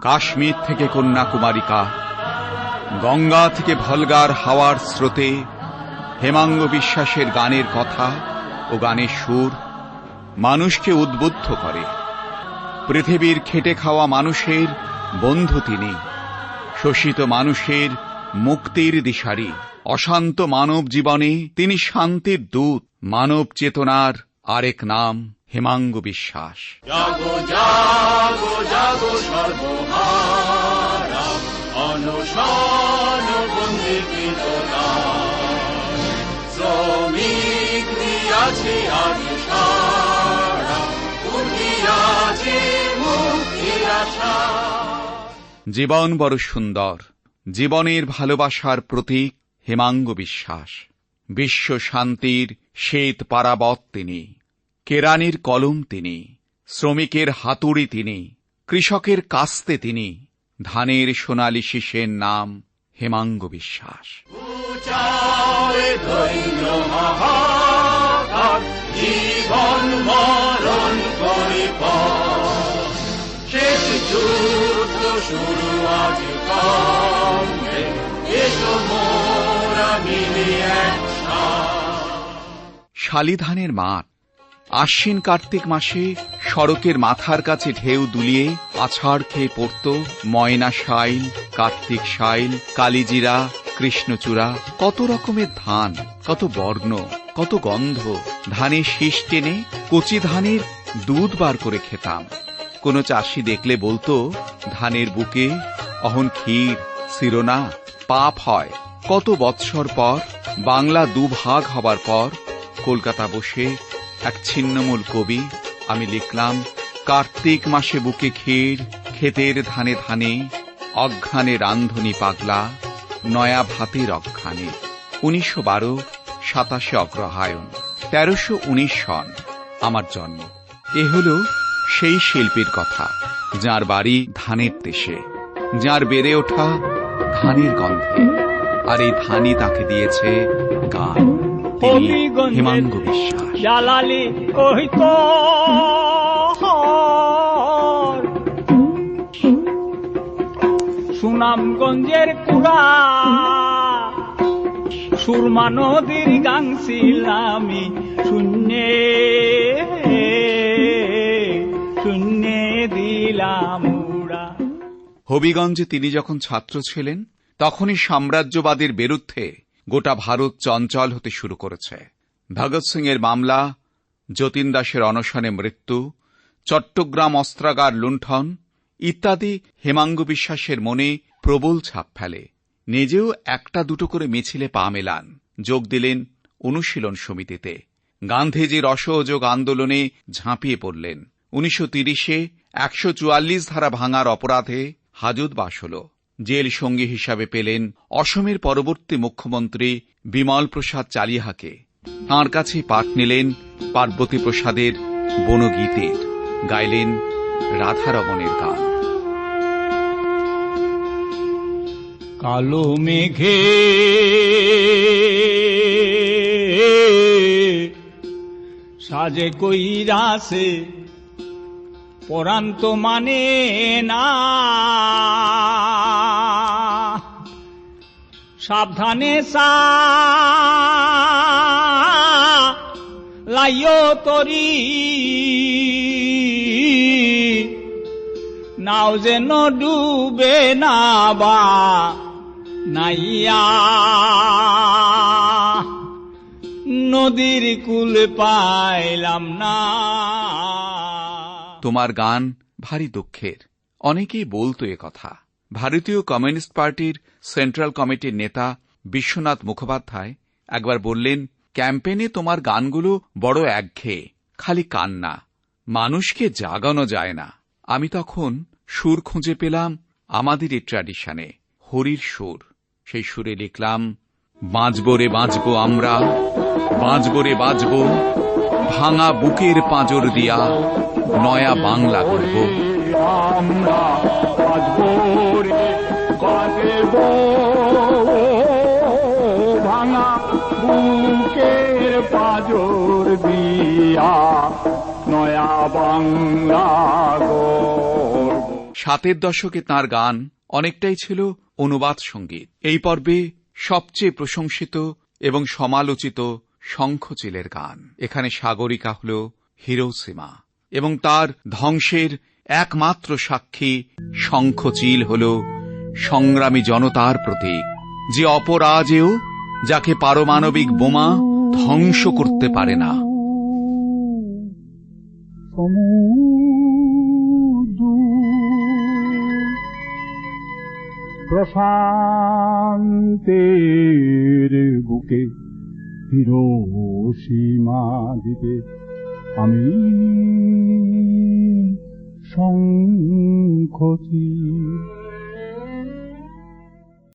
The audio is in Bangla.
কাশ্মীর থেকে কন্যাকুমারিকা, গঙ্গা থেকে ভলগার হাওয়ার স্রোতে হেমাঙ্গ বিশ্বাসের গানের কথা ও গানের সুর মানুষকে উদ্বুদ্ধ করে। পৃথিবীর খেটে খাওয়া মানুষের বন্ধু তিনি, শোষিত মানুষের মুক্তির দিশারি। অশান্ত মানব জীবনে তিনি শান্তির দূত, মানব চেতনার আরেক নাম। হেমাঙ্গ বিশ্বাস। জীবন বড় সুন্দর জীবনের ভালোবাসার প্রতীক হেমাঙ্গ বিশ্বাস। বিশ্ব শান্তির শ্বেত পারাবত তিনি। কেরানির কলম তিনি শ্রমিকের হাতুড়ি তিনি কৃষকের কাস্তে তিনি ধানের সোনালী শীষের নাম হেমাঙ্গ বিশ্বাস। চায় ধৈর্য হাহাকার জীবন মরণ করে শেষ যুদ্ধ শুরু আজ কমবে এসো মোরা মিলে শালিধানের মাঠ আশ্বিন কার্তিক মাসে সড়কের মাথার কাছে ঢেউ দুলিয়ে আছাড় খেয়ে পড়ত ময়না শাইল, কার্তিক শাইল, কালিজিরা, কৃষ্ণচূড়া। কত রকমের ধান, কত বর্ণ, কত গন্ধ। ধানের শীষ টেনে কচি ধানের দুধ বার করে খেতাম। কোনো চাষি দেখলে বলতো, ধানের বুকে অহন ক্ষীর, শিরোনা, পাপ হয়। কত বৎসর পর বাংলা দুভাগ হবার পর কলকাতা বসে এক ছিন্নমূল কবি আমি লিখলাম কার্তিক মাসে বুকে ক্ষীর ক্ষেতের ধানে ধানে অঘ্রানে রান্ধনি পাগলা নয়া ভাতের অঘ্রানে। উনিশশো বারো সাতাশে অগ্রহায়ণ তেরোশো উনিশ সন আমার জন্ম। এ হল সেই শিল্পীর কথা যার বাড়ি ধানের দেশে যার বেড়ে ওঠা ধানের গন্ধে। আর এই ধানই তাকে দিয়েছে গান হেমাঙ্গ বিশ্বাস। জালালি কহিত সুনামগঞ্জের কুড়া, সুরমা নদীর গাংছিলামি শূন্যে শূন্যে দিলাম হবিগঞ্জে তিনি যখন ছাত্র ছিলেন, তখনই সাম্রাজ্যবাদের বিরুদ্ধে গোটা ভারত চঞ্চল হতে শুরু করেছে। ভগৎ সিং এর মামলা, যতীন দাসের অনশনে মৃত্যু, চট্টগ্রাম অস্ত্রাগার লুণ্ঠন ইত্যাদি হেমাঙ্গ বিশ্বাসের মনে প্রবল ছাপ ফেলে। নিজেও একটা দুটো করে মিছিলে পা মেলান। যোগ দিলেন অনুশীলন সমিতিতে। গান্ধীজির অসহযোগ আন্দোলনে ঝাঁপিয়ে পড়লেন। উনিশশো তিরিশে একশো চুয়াল্লিশ ধারা ভাঙার অপরাধে হাজত বাস হল। জেল সঙ্গী হিসাবে পেলেন অসমের পরবর্তী মুখ্যমন্ত্রী বিমল প্রসাদ চালিহাকে। তাঁর কাছে পাঠ নিলেন পার্বতী প্রসাদের বনগীতের, গাইলেন রাধারমণের গান। কালো মেঘে সাজে কইরাছে পরান্ত মানে না। সাবধানে সা লাইও তরি। নাও যেন ডুবে না বা নাইয়া। নদীর কুল পাইলাম না। তোমার গান ভারী দুঃখের। অনেকেই বলতো এ কথা। ভারতীয় কমিউনিস্ট পার্টির সেন্ট্রাল কমিটির নেতা বিশ্বনাথ মুখোপাধ্যায় একবার বললেন ক্যাম্পেনে তোমার গানগুলো বড় একঘেয়ে, খালি কান্না। মানুষকে জাগানো যায় না। আমি তখন সুর খুঁজে পেলাম আমাদের এই ট্র্যাডিশনে হরির সুর। সেই সুরে লিখলাম, বাঁচব রে বাঁচব আমরা, বাঁচব রে বাঁচব, ভাঙা বুকের পাঁজর দিয়া নয়া বাংলা করব আমরা বাজবো রে ভাঙা বুকের পাজর দিয়া নয়া বাংলা সাতের দশকে তার গান অনেকটাই ছিল অনুবাদ সংগীত। এই পর্বে সবচেয়ে প্রশংসিত এবং সমালোচিত শঙ্খচিলের গান। এখানে সাগরিকা হল হিরোসীমা এবং তার ধ্বংসের একমাত্র সাক্ষী শঙ্খচিল হল সংগ্রামী জনতার প্রতীক। যে অপরাজেও যাকে পারমাণবিক বোমা ধ্বংস করতে পারে না। প্রশান্তের বুকে হিরোসীমা দিতে আমি শঙ্খচি